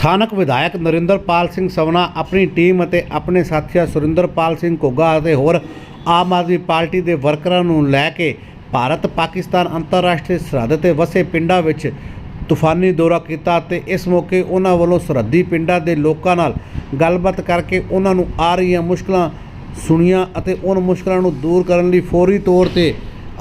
ਸਥਾਨਕ ਵਿਧਾਇਕ ਨਰਿੰਦਰਪਾਲ ਸਿੰਘ ਸਵਨਾ, ਆਪਣੀ ਟੀਮ ਅਤੇ ਆਪਣੇ ਸਾਥੀਆਂ ਸੁਰਿੰਦਰਪਾਲ ਸਿੰਘ ਘੁੱਗਾ ਅਤੇ ਹੋਰ ਆਮ ਆਦਮੀ ਪਾਰਟੀ ਦੇ ਵਰਕਰਾਂ ਨੂੰ ਲੈ ਕੇ ਭਾਰਤ ਪਾਕਿਸਤਾਨ ਅੰਤਰਰਾਸ਼ਟਰੀ ਸਰਹੱਦ ਤੇ ਵਸੇ ਪਿੰਡਾਂ ਵਿੱਚ ਤੂਫਾਨੀ ਦੌਰਾ ਕੀਤਾ ਤੇ ਇਸ ਮੌਕੇ ਉਹਨਾਂ ਵੱਲੋਂ ਸਰਹੱਦੀ ਪਿੰਡਾਂ ਦੇ ਲੋਕਾਂ ਨਾਲ ਗੱਲਬਾਤ ਕਰਕੇ ਉਹਨਾਂ ਨੂੰ ਆ ਰਹੀਆਂ ਮੁਸ਼ਕਲਾਂ ਸੁਣੀਆਂ ਅਤੇ ਉਹਨਾਂ ਮੁਸ਼ਕਲਾਂ ਨੂੰ ਦੂਰ ਕਰਨ ਲਈ ਫੌਰੀ ਤੌਰ ਤੇ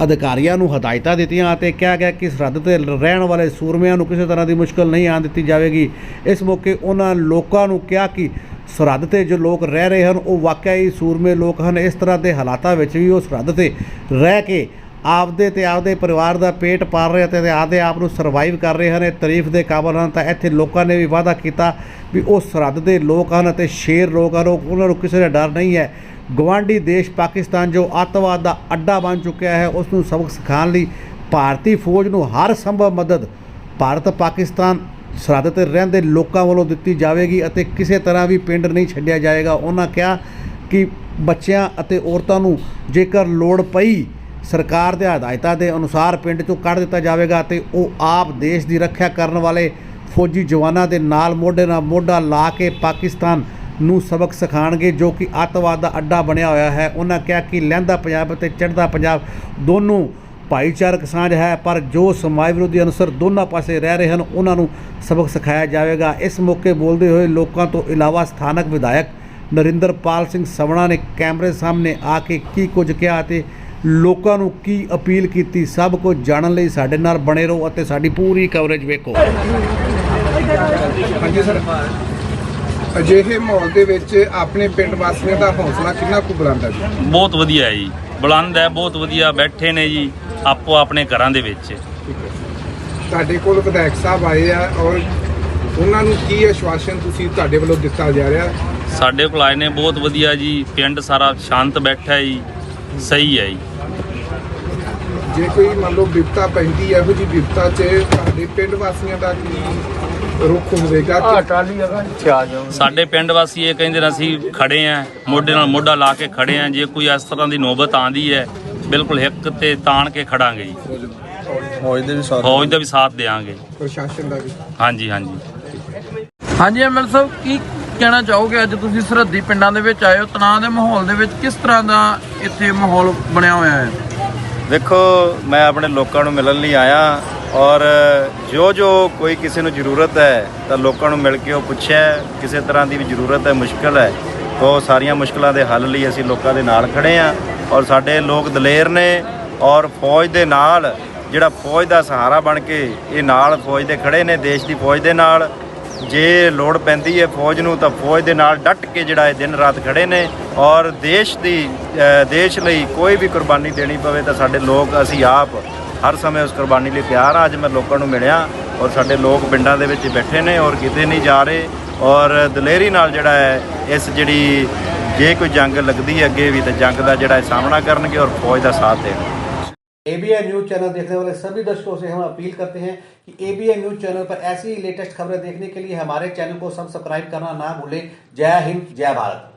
ਅਧਿਕਾਰੀਆਂ ਨੂੰ ਹਦਾਇਤਾਂ ਦਿੱਤੀਆਂ ਅਤੇ ਕਿਹਾ ਗਿਆ ਕਿ ਸਰਹੱਦ ਤੇ ਰਹਿਣ ਵਾਲੇ ਸੂਰਮਿਆਂ ਨੂੰ ਕਿਸੇ ਤਰ੍ਹਾਂ ਦੀ ਮੁਸ਼ਕਲ ਨਹੀਂ ਆਉਣ ਦਿੱਤੀ ਜਾਵੇਗੀ। ਇਸ ਮੌਕੇ ਉਹਨਾਂ ਲੋਕਾਂ ਨੂੰ ਕਿਹਾ ਕਿ ਸਰਹੱਦ ਤੇ ਜੋ ਲੋਕ ਰਹਿ ਰਹੇ ਹਨ, ਉਹ ਵਾਕਿਆ ਹੀ ਸੂਰਮੇ ਲੋਕ ਹਨ। ਇਸ ਤਰ੍ਹਾਂ ਦੇ ਹਾਲਾਤਾਂ ਵਿੱਚ ਵੀ ਉਹ ਸਰਹੱਦ ਤੇ ਰਹਿ ਕੇ ਆਪਦੇ ਤੇ ਆਪਦੇ ਪਰਿਵਾਰ ਦਾ ਪੇਟ ਪਾਲ ਰਹੇ ਅਤੇ ਆਪਦੇ ਆਪ ਨੂੰ ਸਰਵਾਈਵ ਕਰ ਰਹੇ ਹਨ। ਇਹ ਤਾਰੀਫ ਦੇ ਕਾਬਲ ਹਨ। ਤਾਂ ਇੱਥੇ ਲੋਕਾਂ ਨੇ ਵੀ ਵਾਅਦਾ ਕੀਤਾ ਵੀ ਉਹ ਸਰਹੱਦ ਦੇ ਲੋਕ ਹਨ ਅਤੇ ਸ਼ੇਰ ਲੋਕ ਹਨ। ਉਹਨਾਂ ਨੂੰ ਕਿਸੇ ਦਾ ਡਰ ਨਹੀਂ ਹੈ। ਗਵਾਂਢੀ ਦੇਸ਼ ਪਾਕਿਸਤਾਨ ਜੋ ਅੱਤਵਾਦ ਦਾ ਅੱਡਾ ਬਣ ਚੁੱਕਿਆ ਹੈ, ਉਸ ਨੂੰ ਸਬਕ ਸਿਖਾਉਣ ਲਈ ਭਾਰਤੀ ਫੌਜ ਨੂੰ ਹਰ ਸੰਭਵ ਮਦਦ ਭਾਰਤ ਪਾਕਿਸਤਾਨ ਸਰਹੱਦ ਤੇ ਰਹਿੰਦੇ ਲੋਕਾਂ ਵੱਲੋਂ ਦਿੱਤੀ ਜਾਵੇਗੀ ਅਤੇ ਕਿਸੇ ਤਰ੍ਹਾਂ ਵੀ ਪਿੰਡ ਨਹੀਂ ਛੱਡਿਆ ਜਾਏਗਾ। ਉਹਨਾਂ ਕਿਹਾ ਕਿ ਬੱਚਿਆਂ ਅਤੇ ਔਰਤਾਂ ਨੂੰ ਜੇਕਰ ਲੋੜ ਪਈ, ਸਰਕਾਰ ਦੇ ਹਦਾਇਤਾਂ ਦੇ ਅਨੁਸਾਰ ਪਿੰਡ ਚੋਂ ਕੱਢ ਦਿੱਤਾ ਜਾਵੇਗਾ ਤੇ ਉਹ ਆਪ ਦੇਸ਼ ਦੀ ਰੱਖਿਆ ਕਰਨ ਵਾਲੇ ਫੌਜੀ ਜਵਾਨਾਂ ਦੇ ਨਾਲ ਮੋਢੇ ਨਾਲ ਮੋਢਾ ਲਾ ਕੇ ਪਾਕਿਸਤਾਨ ਨੂੰ ਸਬਕ ਸਿਖਾਣਗੇ ਜੋ ਕਿ ਅੱਤਵਾਦ ਦਾ ਅੱਡਾ ਬਣਿਆ ਹੋਇਆ ਹੈ। ਉਹਨਾਂ ਕਿਹਾ ਕਿ ਲਹਿੰਦਾ ਪੰਜਾਬ ਅਤੇ ਚੜ੍ਹਦਾ ਪੰਜਾਬ ਦੋਨੋਂ ਭਾਈਚਾਰਕ ਸਾਂਝ ਹੈ, ਪਰ ਜੋ ਸਮਾਜ ਵਿਰੋਧੀ ਅਨਸਰ ਦੋਨਾਂ ਪਾਸੇ ਰਹਿ ਰਹੇ ਹਨ, ਉਹਨਾਂ ਨੂੰ ਸਬਕ ਸਿਖਾਇਆ ਜਾਵੇਗਾ। ਇਸ ਮੌਕੇ ਬੋਲਦੇ ਹੋਏ ਲੋਕਾਂ ਤੋਂ ਇਲਾਵਾ ਸਥਾਨਕ ਵਿਧਾਇਕ ਨਰਿੰਦਰਪਾਲ ਸਿੰਘ ਸਵਣਾ ਨੇ ਕੈਮਰੇ ਸਾਹਮਣੇ ਆ ਕੇ ਕੀ ਕੁਝ ਕਿਹਾ ਅਤੇ ਲੋਕਾਂ ਨੂੰ ਕੀ ਅਪੀਲ ਕੀਤੀ, ਸਭ ਕੁਝ ਜਾਣਨ ਲਈ ਸਾਡੇ ਨਾਲ ਬਣੇ ਰਹੋ ਅਤੇ ਸਾਡੀ ਪੂਰੀ ਕਵਰੇਜ ਵੇਖੋ। ਹਾਂਜੀ, ਸਰ। ਅਜਿਹੇ ਮਾਹੌਲ ਦੇ ਵਿੱਚ ਆਪਣੇ ਪਿੰਡ ਵਾਸੀਆਂ ਦਾ ਹੌਸਲਾ ਕਿੰਨਾ ਕੁ ਬੁਲੰਦ ਹੈ? ਜੀ ਬਹੁਤ ਵਧੀਆ ਹੈ ਜੀ। ਬੁਲੰਦ ਹੈ ਬਹੁਤ ਵਧੀਆ ਬੈਠੇ ਨੇ ਜੀ ਆਪੋ ਆਪਣੇ ਘਰਾਂ ਦੇ ਵਿੱਚ। ਤੁਹਾਡੇ ਕੋਲ ਵਿਧਾਇਕ ਸਾਹਿਬ ਆਏ ਆ ਔਰ ਉਹਨਾਂ ਨੂੰ ਕੀ ਆਸ਼ਵਾਸਨ ਤੁਸੀਂ ਤੁਹਾਡੇ ਵੱਲੋਂ ਦਿੱਤਾ ਜਾ ਰਿਹਾ? ਸਾਡੇ ਕੋਲ ਆਏ ਨੇ ਬਹੁਤ ਵਧੀਆ ਜੀ। ਪਿੰਡ ਸਾਰਾ ਸ਼ਾਂਤ ਬੈਠਾ ਹੈ ਜੀ। ਸਹੀ ਹੈ ਜੀ। ਜੇ ਕੋਈ ਮੰਨ ਲਓ ਵਿਪਤਾ ਪੈਂਦੀ ਹੈ ਇਹੋ ਜੀ ਵਿਪਤਾ 'ਚ ਤੁਹਾਡੇ ਪਿੰਡ ਵਾਸੀਆਂ ਦਾ ਕੀ ਰੁਖ ਹੋਵੇਗਾ ਕਿ ਸਾਡੇ ਪਿੰਡ ਵਾਸੀ ਇਹ ਕਹਿੰਦੇ ਨੇ ਅਸੀਂ ਖੜੇ ਆਂ ਮੋਢੇ ਨਾਲ ਮੋਢਾ ਲਾ ਕੇ ਖੜੇ ਆਂ। ਜੇ ਕੋਈ ਇਸ ਤਰ੍ਹਾਂ ਦੀ ਨੌਬਤ ਆਂਦੀ ਹੈ ਬਿਲਕੁਲ ਹਿੱਕ ਤੇ ਤਾਣ ਕੇ ਖੜਾਂਗੇ ਜੀ। ਫੌਜ ਦੇ ਵੀ ਸਾਥ ਫੌਜ ਦਾ ਵੀ ਸਾਥ ਦੇਵਾਂਗੇ। ਪ੍ਰਸ਼ਾਸਨ ਦਾ ਵੀ। ਹਾਂਜੀ ਹਾਂਜੀ। ਹਾਂਜੀ ਐਮਐਲ ਸਾਹਿਬ ਕੀ ਕਹਿਣਾ ਚਾਹੋਗੇ? ਅੱਜ ਤੁਸੀਂ ਸਰਹੱਦੀ ਪਿੰਡਾਂ ਦੇ ਵਿੱਚ ਆਏ ਹੋ ਤਣਾਅ ਦੇ ਮਾਹੌਲ ਦੇ ਵਿੱਚ ਕਿਸ ਤਰ੍ਹਾਂ ਦਾ ਇੱਥੇ ਮਾਹੌਲ ਬਣਿਆ ਹੋਇਆ ਹੈ? ਦੇਖੋ ਮੈਂ ਆਪਣੇ ਲੋਕਾਂ ਨੂੰ ਮਿਲਣ ਲਈ ਆਇਆ। ਔਰ ਜੋ ਜੋ ਕੋਈ ਕਿਸੇ ਨੂੰ ਜ਼ਰੂਰਤ ਹੈ ਤਾਂ ਲੋਕਾਂ ਨੂੰ ਮਿਲ ਕੇ ਉਹ ਪੁੱਛਿਆ ਕਿਸੇ ਤਰ੍ਹਾਂ ਦੀ ਵੀ ਜ਼ਰੂਰਤ ਹੈ, ਮੁਸ਼ਕਲ ਹੈ, ਤਾਂ ਉਹ ਸਾਰੀਆਂ ਮੁਸ਼ਕਲਾਂ ਦੇ ਹੱਲ ਲਈ ਅਸੀਂ ਲੋਕਾਂ ਦੇ ਨਾਲ ਖੜੇ ਆ ਔਰ ਸਾਡੇ ਲੋਕ ਦਲੇਰ ਨੇ ਔਰ ਫੌਜ ਦੇ ਨਾਲ, ਜਿਹੜਾ ਫੌਜ ਦਾ ਸਹਾਰਾ ਬਣ ਕੇ ਇਹ ਨਾਲ ਫੌਜ ਦੇ ਖੜੇ ਨੇ, ਦੇਸ਼ ਦੀ ਫੌਜ ਦੇ ਨਾਲ, ਜੇ ਲੋੜ ਪੈਂਦੀ ਹੈ ਫੌਜ ਨੂੰ ਤਾਂ ਫੌਜ ਦੇ ਨਾਲ ਡਟ ਕੇ ਜਿਹੜਾ ਇਹ ਦਿਨ ਰਾਤ ਖੜੇ ਨੇ ਔਰ ਦੇਸ਼ ਦੀ ਦੇਸ਼ ਲਈ ਕੋਈ ਵੀ ਕੁਰਬਾਨੀ ਦੇਣੀ ਪਵੇ ਤਾਂ ਸਾਡੇ ਲੋਕ ਅਸੀਂ ਆਪ ਹਰ ਸਮੇਂ ਉਸ ਕੁਰਬਾਨੀ ਲਈ ਤਿਆਰ ਆ ਅੱਜ ਮੈਂ ਲੋਕਾਂ ਨੂੰ ਮਿਲਿਆ ਔਰ ਸਾਡੇ ਲੋਕ ਪਿੰਡਾਂ ਦੇ ਵਿੱਚ ਬੈਠੇ ਨੇ ਔਰ ਕਿਤੇ ਨਹੀਂ ਜਾ ਰਹੇ ਔਰ ਦਲੇਰੀ ਨਾਲ ਜਿਹੜਾ ਹੈ ਇਸ ਜਿਹੜੀ ਜੇ ਕੋਈ ਜੰਗ ਲੱਗਦੀ ਹੈ ਅੱਗੇ ਵੀ ਤਾਂ ਜੰਗ ਦਾ ਜਿਹੜਾ ਹੈ ਸਾਹਮਣਾ ਕਰਨਗੇ ਔਰ ਫੌਜ ਦਾ ਸਾਥ ਦੇਣਗੇ एबीएन न्यूज चैनल देखने वाले सभी दर्शकों से हम अपील करते हैं कि एबीएन न्यूज चैनल पर ऐसी ही लेटेस्ट खबरें देखने के लिए हमारे चैनल को सब्सक्राइब करना ना भूलें जय हिंद जय भारत